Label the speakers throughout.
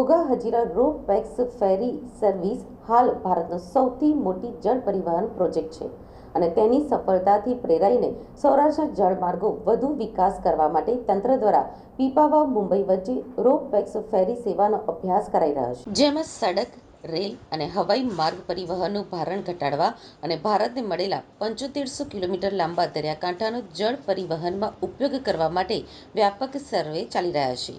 Speaker 1: Hazira ro pax ferry service હાલ ભારતનો સૌથી મોટી જળ પરિવહન પ્રોજેક્ટ છે અને તેની સફળતાથી પ્રેરાઈને સૌરાષ્ટ્ર જળમાર્ગો વધુ વિકાસ કરવા માટે તંત્ર દ્વારા પીપાવાવ મુંબઈ વચ્ચે રો પેક્સ ફેરી સેવાનો અભ્યાસ કરાઈ રહ્યો છે. જેમાં સડક, રેલ અને હવાઈ માર્ગ પરિવહનનું ભારણ ઘટાડવા અને ભારતને મળેલા પંચોતેરસો કિલોમીટર લાંબા દરિયાકાંઠાનો જળ પરિવહનમાં ઉપયોગ કરવા માટે વ્યાપક સર્વે ચાલી રહ્યા છે.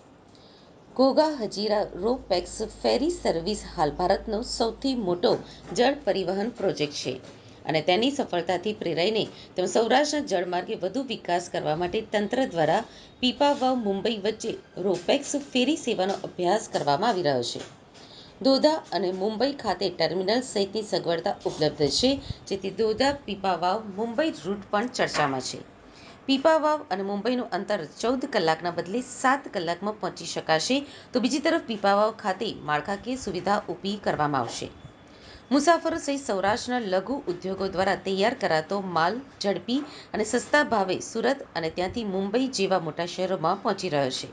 Speaker 1: Ghogha Hazira ro pax ferry service હાલ ભારતનો સૌથી મોટો જળ પરિવહન પ્રોજેક્ટ છે અને તેની સફળતાથી પ્રેરાઈને તેમ સૌરાષ્ટ્રના જળમાર્ગે વધુ વિકાસ કરવા માટે તંત્ર દ્વારા પીપાવાવ મુંબઈ વચ્ચે રોપેક્સ ફેરી સેવાનો અભ્યાસ કરવામાં આવી રહ્યો છે. દોધા અને મુંબઈ ખાતે ટર્મિનલ સહિતની સગવડતા ઉપલબ્ધ છે, જેથી દોધા પીપાવાવ મુંબઈ રૂટ પણ ચર્ચામાં છે. પીપાવાવ અને મુંબઈનું અંતર ચૌદ કલાકના બદલે સાત કલાકમાં પહોંચી શકાશે. તો બીજી તરફ પીપાવાવ ખાતે માળખાકીય સુવિધા ઊભી કરવામાં આવશે. મુસાફરો સહિત સૌરાષ્ટ્રના લઘુ ઉદ્યોગો દ્વારા તૈયાર કરાતો માલ, ઝડપી અને સસ્તા ભાવે સુરત અને ત્યાંથી મુંબઈ જેવા મોટા શહેરોમાં પહોંચી રહ્યો છે.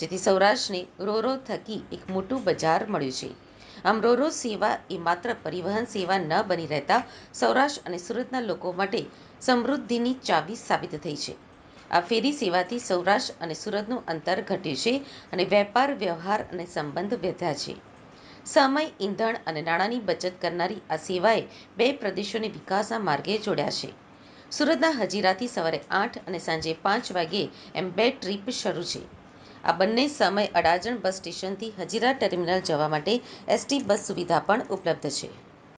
Speaker 1: જેથી સૌરાષ્ટ્રને રોરો થકી એક મોટું બજાર મળ્યું છે. આમ રોરો સેવા એ માત્ર પરિવહન સેવા ન બની રહેતા સૌરાષ્ટ્ર અને સુરતના લોકો માટે સમૃદ્ધિની ચાવી સાબિત થઈ છે. આ ફેરી સેવાથી સૌરાષ્ટ્ર અને સુરતનું અંતર ઘટ્યું છે અને વેપાર, વ્યવહાર અને સંબંધ વધ્યા છે. સમય, ઈંધણ અને નાણાંની બચત કરનારી આ સેવાએ બે પ્રદેશોને વિકાસના માર્ગે જોડ્યા છે. સુરતના હજીરાથી સવારે આઠ અને સાંજે પાંચ વાગ્યે એમ બે ટ્રીપ શરૂ છે. આ બંને સમય અડાજણ બસ સ્ટેશનથી હજીરા ટર્મિનલ જવા માટે એસટી બસ સુવિધા પણ ઉપલબ્ધ છે.